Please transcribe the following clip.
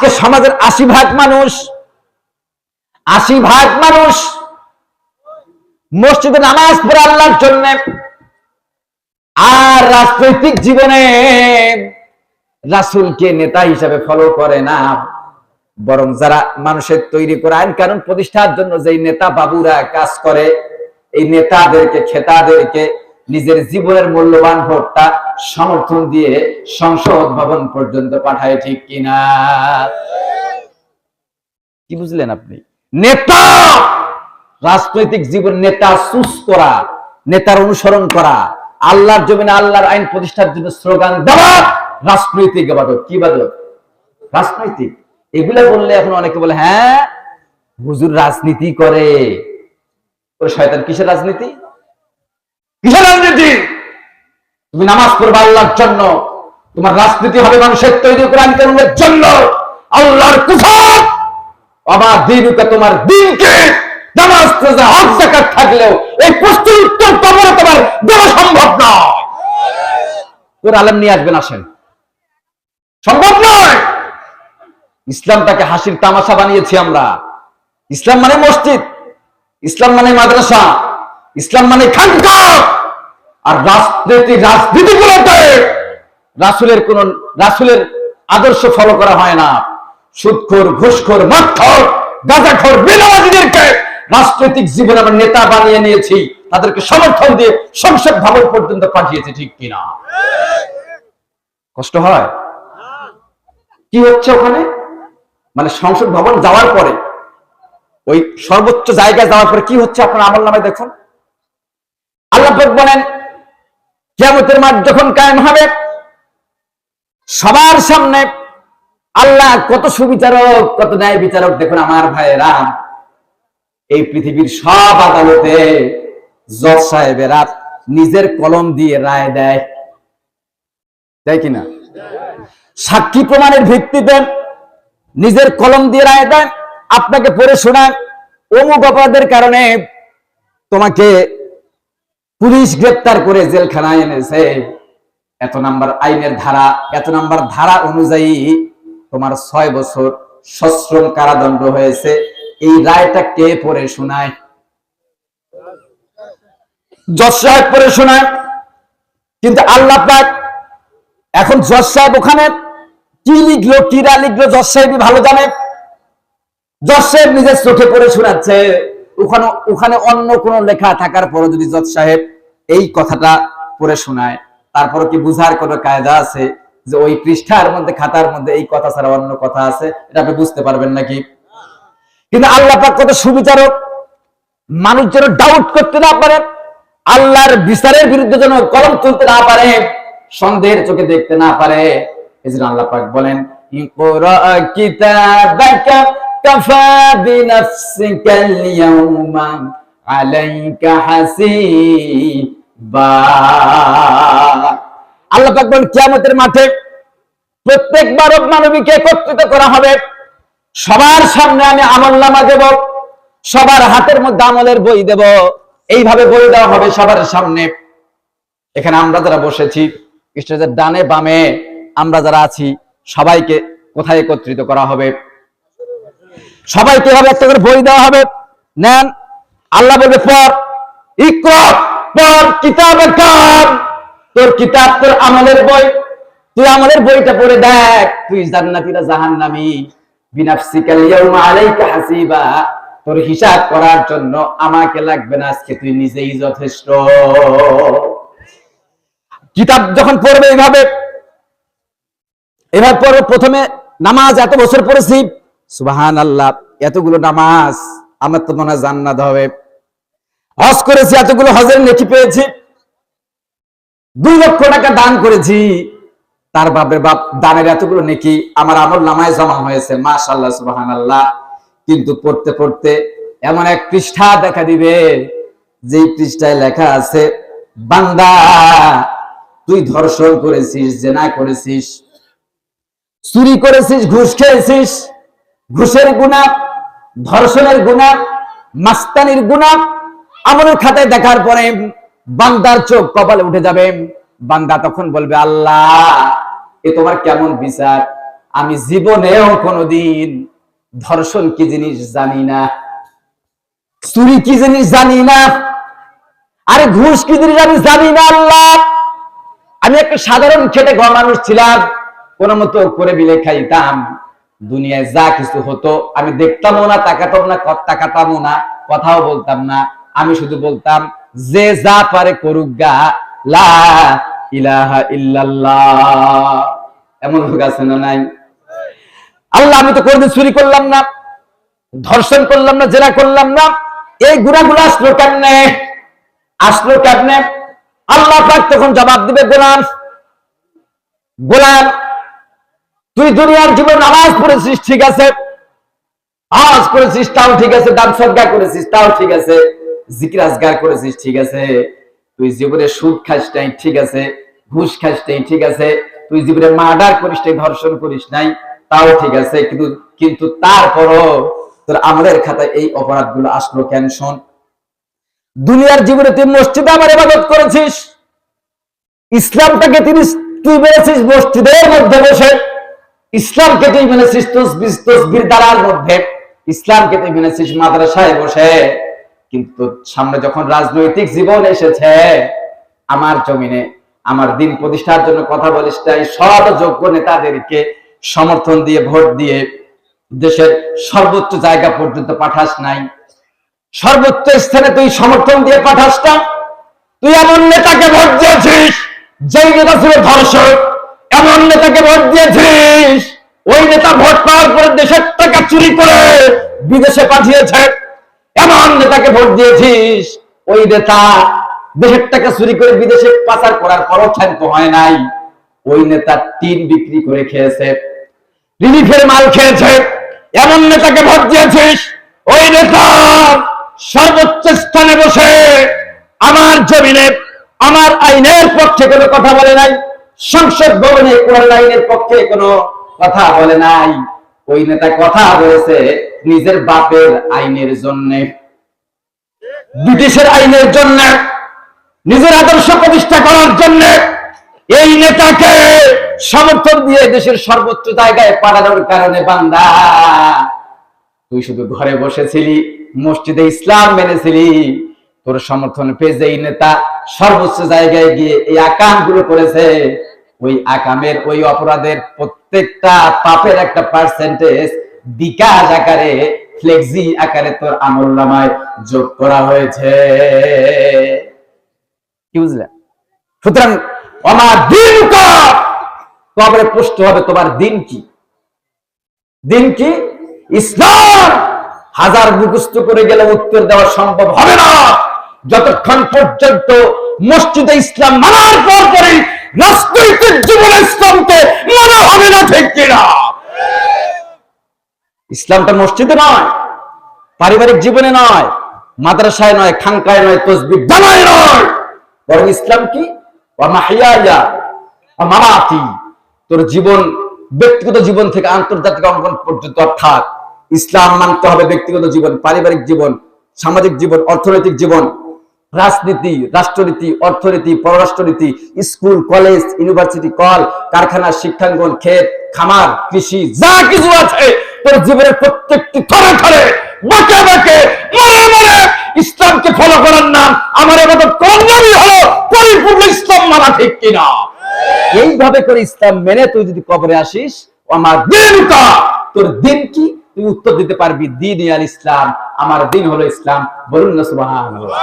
আজকে সমাজের আশি ভাগ মানুষ, আশি ভাগ মানুষ মসজিদে নামাজ পড়ে আল্লাহর জন্য আর রাজনৈতিক জীবনে রাসূলকে নেতা হিসাবে ফলো করে না। বরং যারা মানুষের তৈরি করা আইন কানুন প্রতিষ্ঠার জন্য যে নেতা বাবুরা কাজ করে, এই নেতাদেরকে, খেতাদেরকে নিজের জীবনের মূল্যবান ভোটটা সমর্থন দিয়ে সংসদ ভবন পর্যন্ত পাঠায়, ঠিক কিনা? কি বুঝলেন আপনি? নেতা! রাজনৈতিক জীবন নেতা চুজ করা, নেতার অনুসরণ করা, আল্লাহর জমিনে আল্লাহর আইন প্রতিষ্ঠার জন্য স্লোগান দেওয়া, রাজনৈতিক ইবাদত কি ইবাদত রাজনৈতিক। এগুলা বললে এখন অনেকে বলে হ্যাঁ হুজুর রাজনীতি করে। শয়তান, কিসের রাজনীতি? কিসের রাজনীতি? তুমি নামাজ পড়বে আল্লাহর জন্য। তোমার রাজনীতি হবে মানুষের তৈরি কোরআন জন্য। আল্লাহর কুফর। আবার দিনুকে তোমার দিনকে নামাজ হজ, যাকাত থাকলেও এই প্রশ্নের উত্তর তোমার তোমার। দেওয়া সম্ভব নয়। তোর আলেম নিয়ে আসবেন, আসেন। সম্ভব নয়। ইসলামটাকে হাসির তামাশা বানিয়েছি আমরা। ইসলাম মানে মসজিদ। ইসলাম মানে মাদ্রাসা। ইসলাম মানে খানকা আর রাজনীতি রাজনীতিগুলোতে রাসুলের কোন, রাসুলের আদর্শ ফলো করা হয় না। সুদখোর ঘুষখোর মক্ষর গাঁজাখোর বিনাবাদীদেরকে রাজনৈতিক জীবনে আমরা নেতা বানিয়ে নিয়েছি, তাদেরকে সমর্থন দিয়ে সংসদ ভবন পর্যন্ত পাঠিয়েছে, ঠিক কিনা? কষ্ট হয়? কি হচ্ছে ওখানে? মানে সংসদ ভবন যাওয়ার পরে, ওই সর্বোচ্চ জায়গায় যাওয়ার পরে কি হচ্ছে আপনার আমল নামে দেখুন? আল্লাহ বলেন কিয়ামতের মাঠ যখন কায়েম হবে, সবার সামনে আল্লাহ কত সুবিচারক, কত ন্যায় বিচারক দেখুন আমার ভাইয়েরা। এই পৃথিবীর সব আদালতে জজ সাহেবেরা নিজের কলম দিয়ে রায় দেয়। দেয় কিনা? সাক্ষী প্রমাণের ভিত্তিতে নিজের কলম দিয়ে রায় দেন আপনাকে পড়ে শোনান অমুক অপরাধের কারণে তোমাকে পুলিশ গ্রেপ্তার করে জেলখানায় এনেছে। এত নাম্বার আইনের ধারা, এত নাম্বার ধারা অনুযায়ী তোমার ছয় বছর সশ্রম কারাদণ্ড হয়েছে। এই রায়টা কে পড়ে শোনায়? জজ সাহেব পড়ে শোনায়। কিন্তু আল্লাহ এখন জজ সাহেব ওখানে কি লিখলো কিরা লিখলো, জজ সাহেবই ভালো জানে। জজ সাহেব নিজের চোখে পড়ে শোনাচ্ছে। ওখানে ওখানে অন্য কোন লেখা থাকার পরও যদি জজ সাহেব এই কথাটা পড়ে শোনায় তারপরে কি বুঝার কোনো কায়দা আছে যে ওই পৃষ্ঠার মধ্যে, খাতার মধ্যে এই কথা ছাড়া অন্য কথা আছে? এটা আপনি বুঝতে পারবেন নাকি? কিন্তু আল্লাহ পাক কত সুবিচারক। মানুষ যেন ডাউট করতে না পারে, আল্লাহর বিচারের বিরুদ্ধে যেন কলম তুলতে না পারে, সন্দেহের চোখে দেখতে না পারে। এই জন্য আল্লাহ পাক বলেন কাফা বিনাফসিকাল ইয়াউমা আলাইকা হাসিবা আল্লাহ পাক কিয়ামতের মাঠে প্রত্যেক মানব মানবীকে একত্রিত করা হবে। সবার সামনে আমি আমল নামা দেব, সবার হাতের মধ্যে আমলের বই দেব। এইভাবে বই দেওয়া হবে সবার সামনে। এখানে আমরা যারা বসেছি, স্টেজের ডানে বামে আমরা যারা আছি, সবাইকে কোথায় একত্রিত করা হবে? সবাইকে এভাবে একটা করে বই দেওয়া হবে। নেন, আল্লাহ বলবে পর তোর কিতাব তোর আমলের বই। তুই আমলের বইটা পড়ে দেখ। তুই হাসিবা। করার জন্য আমাকে লাগবে তুই নিজেই যথেষ্ট। কিতাব যখন পড়বে এইভাবে এবার পর প্রথমে নামাজ এত বছর পড়েছি সুবাহান আল্লাহ এতগুলো নামাজ আমার তো মনে জান্নাত হবে। হজ করেছি, এতগুলো হজের নেকি পেয়েছি। দুই লক্ষ টাকা দান করেছি। তার বাপের বাপ দানের এতগুলো নেকি আমার আমল নামায় জমা হয়েছে মাশাল্লাহ সুবাহান আল্লাহ কিন্তু পড়তে পড়তে এমন এক পৃষ্ঠা দেখা দিবে, যেই পৃষ্ঠায় লেখা আছে, বান্দা, তুই ধর্ষণ করেছিস, জেনা করেছিস, চুরি করেছিস, ঘুষ খেয়েছিস ঘুষের গুণা, ধর্ষণের গুণা, মাস্তানির গুণা আমলের খাতায় দেখার পরে বান্দার চোখ কপালে উঠে যাবে। বান্দা তখন বলবে, আল্লাহ, এ তোমার কেমন বিচার? আমি জীবনেও কোনোদিন ধর্ষণ কি জিনিস জানি না, চুরি কি জিনিস জানি না, আরে ঘুষ কি জিনিস আমি জানি না, আল্লাহ। আমি একটা সাধারণ খেটে ঘর মানুষ ছিলাম, কোন মতো করে বিলে খাইতাম। দুনিয়ায় যা কিছু হতো, আমি দেখতামও না, তাকাতাম না তাকাতামও না, কথাও বলতাম না। আমি শুধু বলতাম, যে যা পারে করুক গা, লা ইলাহা ইল্লাল্লাহ। এমন লোক আছে না নাই? আল্লাহ, আমি তো কোনদিন চুরি করলাম না, ধর্ষণ করলাম না, জেরা করলাম না। এই গুণাগুলো আসলো কেমনে? আসলো কেমনে? আল্লাহ তখন জবাব দিবে, গোলাম। গোলাম তুই দুনিয়ার জীবন নামাজ পড়েছিস, ঠিক আছে? আওয়াজ করেছিস, তাও ঠিক আছে। দান সজ্ঞা করেছিস, তাও ঠিক আছে। জিকির আজগার করেছিস, ঠিক আছে। তুই জীবনে সুদ খাস নাই, ঠিক আছে। ঘুষ খাস নাই, ঠিক আছে। তুই জীবনে মার্ডার করিস নাই, ধর্ষণ করিস নাই, তাও ঠিক আছে। কিন্তু কিন্তু তারপরও তোর আমাদের খাতায় এই অপরাধগুলো আসলো কেন শোন? দুনিয়ার জীবনে তুই মসজিদে আমার ইবাদত করেছিস। ইসলামটাকে তিনি তুই মেনেছিস মসজিদের মধ্যে বসে। ইসলামকে তুই মেনেছিস তসবিস তসবির দ্বারার মধ্যে। ইসলামকে তুই মেনেছিস মাদ্রাসায় বসে। কিন্তু সামনে যখন রাজনৈতিক জীবন এসেছে, আমার জমিনে, আমার দিন প্রতিষ্ঠার জন্য কথা বলিস তাই সব যোগ্য নেতাদেরকে সমর্থন দিয়ে, ভোট দিয়ে দেশের সর্বোচ্চ জায়গা পর্যন্ত পাঠাস নাই। সর্বোচ্চ স্থানে তুই সমর্থন দিয়ে পাঠাস না। তুই এমন নেতাকে ভোট দিয়েছিস, যেই নেতা ছিল ধর্ষক। এমন নেতাকে ভোট দিয়েছিস? ওই নেতা ভোট পাওয়ার পরে দেশের টাকা চুরি করে বিদেশে পাঠিয়েছে। এমন নেতাকে ভোট দিয়েছিস? ওই নেতা দেশের টাকা চুরি করে বিদেশে পাচার করার পরও ক্ষান্ত হয় নাই। ওই নেতা টিন বিক্রি করে খেয়েছে, রিলিফের মাল খেয়েছে। এমন নেতাকে ভোট দিয়েছিস? ওই নেতা সর্বোচ্চ স্থানে বসে আমার জমিনে, আমার আইনের পক্ষে কোনো কথা বলে নাই। সংসদ ভবনে কোরআন আইনের পক্ষে কোনো কথা বলে নাই। ওই নেতা কথা বলেছে নিজের বাপের আইনের জন্য। ব্রিটিশের আইনের জন্য, নিজের আদর্শ প্রতিষ্ঠা করার জন্য এই নেতাকে সমর্থন দিয়ে দেশের সর্বোচ্চ জায়গায় পাঠানোর কারণে বান্দা, তুই শুধু ঘরে বসেছিলি, মসজিদে ইসলাম মেনেছিলি তোর সমর্থন পেয়ে যে এই নেতা সর্বোচ্চ জায়গায় গিয়ে এই আকামগুলো করেছে, ওই আকামের ওই অপরাধের প্রত্যেকটা পাপের একটা পার্সেন্টেজ বিকাশ আকারে, ফ্লেক্সি আকারে তোর আমল নামায় যোগ করা হয়েছে। কি বুঝলে? সুতরাং আমার দিন কবরে পুষ্ট হবে তোমার দিন কি? দিন কি? ইসলাম। হাজার মুখস্থ করে গেলে উত্তর দেওয়া সম্ভব হবে না। যতক্ষণ পর্যন্ত মসজিদে ইসলাম মানার পর পরে রাজনৈতিক জীবনে ইসলামকে মানা হবে না, ঠিক কিনা? ইসলামটা মসজিদে নয়, পারিবারিক জীবনে নয়, মাদ্রাসায় নয় খাঙ্কায় নয় তসবির জানায় নয়। বরং ইসলাম কি? তোর জীবন, ব্যক্তিগত জীবন থেকে আন্তর্জাতিক অঙ্গন পর্যন্ত অর্থাৎ ইসলাম মানতে হবে ব্যক্তিগত জীবন, পারিবারিক জীবন, সামাজিক জীবন, অর্থনৈতিক জীবন। রাজনীতি, রাষ্ট্রনীতি, অর্থনীতি, পররাষ্ট্রনীতি, স্কুল, কলেজ, ইউনিভার্সিটি, কল, কারখানা, শিক্ষাঙ্গন, ক্ষেত, খামার, কৃষি, যা কিছু আছে তোর জীবনের প্রত্যেকটি থরে থরে ইসলামকে ফলো করার নাম আমার এবার কন্যারই হলো পরিপূর্ণ ইসলাম মানা ঠিক কিনা। এইভাবে করে ইসলাম মেনে তুই যদি কবরে আসিস আমার দিনটা তোর দিন কি? তুই উত্তর দিতে পারবি, দিন আল ইসলাম, আমার দিন হলো ইসলাম। বলুন না সুবহানাল্লাহ।